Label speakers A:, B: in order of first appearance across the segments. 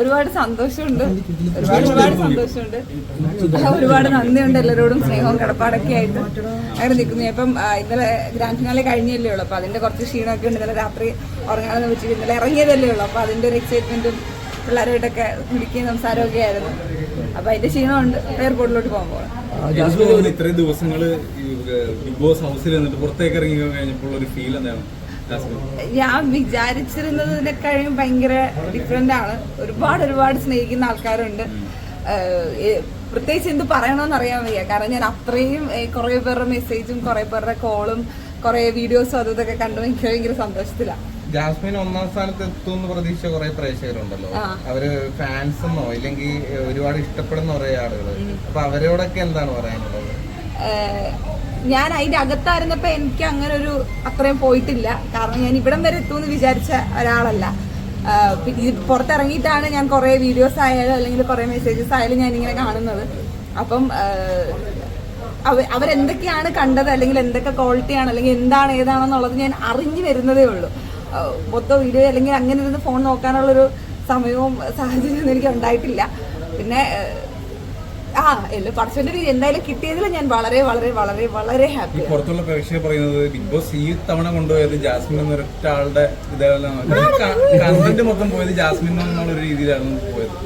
A: ഒരുപാട് സന്തോഷമുണ്ട്. ഒരുപാട് ഒരുപാട് സന്തോഷമുണ്ട്. ഒരുപാട് നന്ദിയുണ്ട് എല്ലാവരോടും സ്നേഹവും കടപ്പാടൊക്കെ ആയിട്ട്. അങ്ങനെ നിൽക്കുന്നു. ഇപ്പം ഇന്നലെ ഗ്രാൻഡ് ഫിനാലെ കഴിഞ്ഞല്ലേ ഉള്ളൂ. അപ്പൊ അതിന്റെ കുറച്ച് ക്ഷീണമൊക്കെ ഉണ്ട്. ഇന്നലെ രാത്രി ഉറങ്ങാതെ വെച്ച് ഇന്നലെ ഇറങ്ങിയതല്ലേ ഉള്ളൂ. അപ്പൊ അതിന്റെ ഒരു എക്സൈറ്റ്മെന്റും പിള്ളേരുമായിട്ടൊക്കെ വിളിക്കുകയും സംസാരമൊക്കെ ആയിരുന്നു. അപ്പൊ അതിന്റെ ക്ഷീണമുണ്ട്. എയർപോർട്ടിലോട്ട്
B: പോകുമ്പോൾ ഇത്രയും ദിവസങ്ങൾ ബിഗ് ബോസ് ഹൗസിൽ നിന്നിട്ട് പുറത്തേക്ക് ഇറങ്ങി കഴിഞ്ഞപ്പോൾ ഒരു ഫീൽ എന്താണ്?
A: ഞാൻ വിചാരിച്ചിരുന്നതിനെക്കാളും ഭയങ്കര ഡിഫറെന്റ് ആണ്. ഒരുപാട് ഒരുപാട് സ്നേഹിക്കുന്ന ആൾക്കാരുണ്ട്. പ്രത്യേകിച്ച് എന്ത് പറയണമെന്ന് അറിയാൻ വയ്യ. കാരണം ഞാൻ അത്രയും കുറെ പേരുടെ മെസ്സേജും കുറെ പേരുടെ കോളും കുറെ വീഡിയോസും അതും ഇതൊക്കെ കണ്ടു എനിക്ക് ഭയങ്കര സന്തോഷത്തിലാണ്
C: ജാസ്മിൻ ഒന്നാം സ്ഥാനത്ത് എത്തുമെന്ന് പ്രതീക്ഷ കുറെ പ്രേക്ഷകരുണ്ടല്ലോ. അവർ ഫാൻസ് എന്നോ ഇല്ലെങ്കിൽ ഒരുപാട് ഇഷ്ടപ്പെടുന്ന കുറെ ആളുകൾ അപ്പൊ അവരോടൊക്കെ എന്താണ് പറയാനുള്ളത്?
A: ഞാൻ അതിന്റെ അകത്തായിരുന്നപ്പോ എനിക്ക് അങ്ങനെ ഒരു അത്രയും പോയിട്ടില്ല. കാരണം ഞാൻ ഇവിടം വരെ എത്തുമെന്ന് വിചാരിച്ച ഒരാളല്ല. പുറത്തിറങ്ങിയിട്ടാണ് ഞാൻ കുറെ വീഡിയോസ് ആയാലും അല്ലെങ്കിൽ കുറെ മെസ്സേജസ് ആയാലും ഞാൻ ഇങ്ങനെ കാണുന്നത്. അപ്പം അവരെന്തൊക്കെയാണ് കണ്ടത് അല്ലെങ്കിൽ എന്തൊക്കെ ക്വാളിറ്റിയാണ് അല്ലെങ്കിൽ എന്താണ് ഏതാണെന്നുള്ളത് ഞാൻ അറിഞ്ഞു വരുന്നതേ ഉള്ളൂ. മൊത്തം വീഡിയോ അല്ലെങ്കിൽ അങ്ങനെ ഇരുന്ന് ഫോൺ നോക്കാനുള്ളൊരു സമയവും സാഹചര്യവും എനിക്ക് ഉണ്ടായിട്ടില്ല. പിന്നെ ആ എല്ലാ പടച്ചോന്റെ രീതി എന്തായാലും കിട്ടിയതിൽ ഞാൻ വളരെ വളരെ വളരെ വളരെ ഹാപ്പി
B: പുറത്തുള്ള പ്രേക്ഷകർ പറയുന്നത് ബിഗ് ബോസ് ഈ തവണ കൊണ്ടുപോയത് ജാസ്മിൻ എന്ന ഒരാളുടെ കണ്ടന്റ് മൊത്തം പോയത് ജാസ്മിൻ എന്നുള്ള ഒരു രീതിയിലാണ് പോയത്.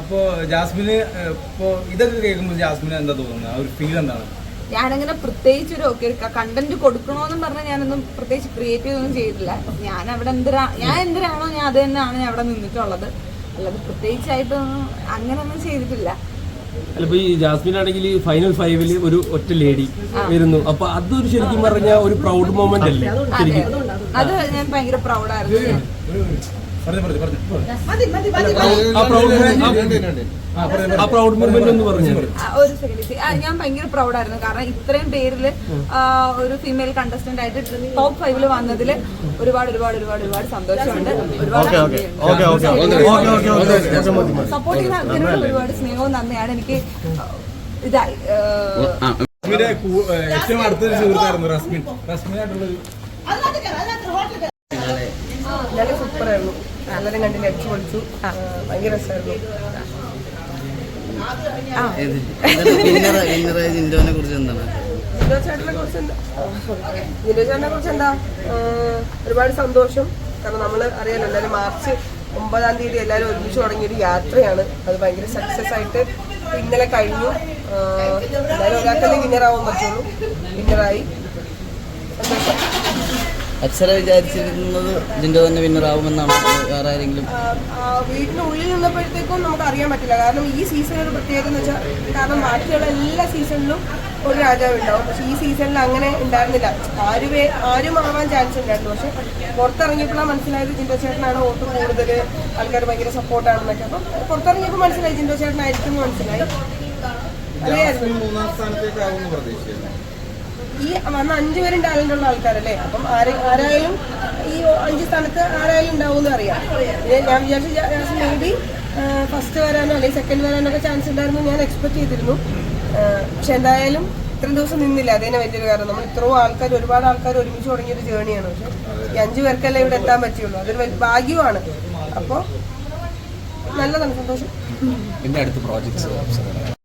B: അപ്പോ ജാസ്മിന് ഇപ്പോ ഇതൊക്കെ കേൾക്കുമ്പോൾ ജാസ്മിന് എന്താ തോന്നുന്നത്? ആ ഒരു ഫീൽ എന്താണ്?
A: ഞാനങ്ങനെ പ്രത്യേകിച്ച് ഒരു ഓക്കെ കണ്ടന്റ് കൊടുക്കണോന്നും പറഞ്ഞാൽ ഞാനൊന്നും പ്രത്യേകിച്ച് ക്രിയേറ്റ് ഒന്നും ചെയ്തില്ല ഞാൻ അവിടെ എന്തിനാ ഞാൻ എന്തിനാണോ ഞാൻ അത് തന്നെയാണ് ഞാൻ അവിടെ നിന്നിട്ടുള്ളത്. അല്ലാതെ പ്രത്യേകിച്ചായിട്ടൊന്നും അങ്ങനെയൊന്നും ചെയ്തിട്ടില്ല.
D: അല്ല ഈ ജാസ്മിൻ ആണെങ്കിൽ ഫൈനൽ ഫൈവിൽ ഒരു ഒറ്റ ലേഡി വരുന്നു. അപ്പൊ അതൊരു ശരിക്കും പറഞ്ഞ ഒരു പ്രൗഡ് മൊമെന്റ് അല്ലേ? ശരിക്കും.
A: അത് ഞാൻ ഭയങ്കര പ്രൗഡായിരുന്നു
B: പറഞ്ഞു പറഞ്ഞു പറഞ്ഞു.
D: ആ പ്രൗഡ്
B: ആ പറഞ്ഞു
D: ആ പ്രൗഡ് മൊമെന്റ് എന്ന് പറഞ്ഞു.
A: ഒരു സെക്കൻഡ് ഞാൻ ഭയങ്കര പ്രൗഡായിരുന്നു കാരണം ഇത്രയും പേരിൽ ഒരു ഫീമെയിൽ കണ്ടസ്റ്റന്റ് ആയിട്ട് ടോപ്പ് ഫൈവിൽ വന്നതിൽ ഒരുപാട് ഒരുപാട് ഒരുപാട് ഒരുപാട് സന്തോഷമുണ്ട്. ഒരുപാട് സപ്പോർട്ട് ചെയ്യുന്ന ആൾക്കാരോട് ഒരുപാട് സ്നേഹവും നന്ദിയാണ്. എനിക്ക് ഇതായി
B: ഏറ്റവും അടുത്തൊരു സുഹൃത്തായിരുന്നു റസ്മിൻ. റസ്മിനായിട്ടുള്ളൊരു
E: നല്ല സൂപ്പറായിരുന്നു. എല്ലാവരും കണ്ടില്ല അടിച്ചു പൊളിച്ചു. ഭയങ്കര രസമായിരുന്നു.
F: ജിൻഡോനെ കുറിച്ച് എന്താണ്?
E: ജിൻഡോ ചേട്ടനെ കുറിച്ച് എന്താ? ജിൻഡോ ചേട്ടനെ കുറിച്ച് എന്താ? ആ, ഒരുപാട് സന്തോഷം. കാരണം നമ്മൾ അറിയാലോ എല്ലാവരും മാർച്ച് ഒമ്പതാം തീയതി എല്ലാവരും ഒരുമിച്ച് തുടങ്ങിയൊരു യാത്രയാണ്. അത് ഭയങ്കര സക്സസ് ആയിട്ട് ഇന്നലെ കഴിഞ്ഞു. എന്തായാലും ഒരാൾക്കല്ലേ വിന്നറാവാൻ പറ്റുള്ളൂ. വിന്നറായി സന്തോഷം.
F: അക്ഷര വിചാരിച്ചിരുന്നത് ജിൻഡോ തന്നെ വിന്നറാവുമെന്നാണ് വേറെ ആരെങ്കിലും?
E: വീട്ടിനുള്ളിൽ നിന്നപ്പോഴത്തേക്കും നമുക്ക് അറിയാൻ പറ്റില്ല. കാരണം ഈ സീസൺ ഒരു പ്രത്യേകത എന്ന് വെച്ചാൽ കാരണം ബാക്കിയുള്ള എല്ലാ സീസണിലും ഒരു രാജാവ് ഉണ്ടാവും. പക്ഷെ ഈ സീസണിൽ അങ്ങനെ ഉണ്ടായിരുന്നില്ല. ആരും ആരും ആവാൻ ചാൻസ് ഉണ്ടായിരുന്നു പക്ഷെ പുറത്തിറങ്ങിയപ്പോഴാണ് മനസ്സിലായത് ജിൻഡോ ചേട്ടനാണ് വോട്ട് കൂടുതൽ ആൾക്കാർ ഭയങ്കര സപ്പോർട്ടാണെന്നൊക്കെ അപ്പം പുറത്തിറങ്ങിയപ്പോൾ മനസ്സിലായി ജിൻഡോ ചേട്ടനായിരിക്കും മനസ്സിലായി. അറിയായിരുന്നു
C: മൂന്നാം സ്ഥാനത്തേക്കാവും
E: ഈ വന്ന അഞ്ചു പേരും ടാലന്റ് ഉള്ള ആൾക്കാരല്ലേ? അപ്പം ആരെ ആരായാലും ഈ അഞ്ച് സ്ഥാനത്ത് ആരായാലും ഉണ്ടാവും എന്ന് അറിയാം ഞാൻ വിചാരിച്ചു മേ ബി ഫസ്റ്റ് വരാനോ അല്ലെങ്കിൽ സെക്കൻഡ് വരാനൊക്കെ ചാൻസ് ഉണ്ടായിരുന്നു. ഞാൻ എക്സ്പെക്ട് ചെയ്തിരുന്നു. പക്ഷെ എന്തായാലും ഇത്രയും ദിവസം നിന്നില്ല. അതന്നെ വലിയൊരു കാരണം. നമ്മൾ ഇത്രയും ആൾക്കാർ ഒരുപാട് ആൾക്കാർ ഒരുമിച്ച് തുടങ്ങിയ ഒരു ജേണിയാണ് പക്ഷെ ഈ അഞ്ചു പേർക്കല്ലേ ഇവിടെ എത്താൻ പറ്റുള്ളൂ. അതൊരു ഭാഗ്യമാണ്. അപ്പോൾ നല്ലതാണ്. സന്തോഷം.
G: പിന്നെ അടുത്ത പ്രോജക്ട്സ്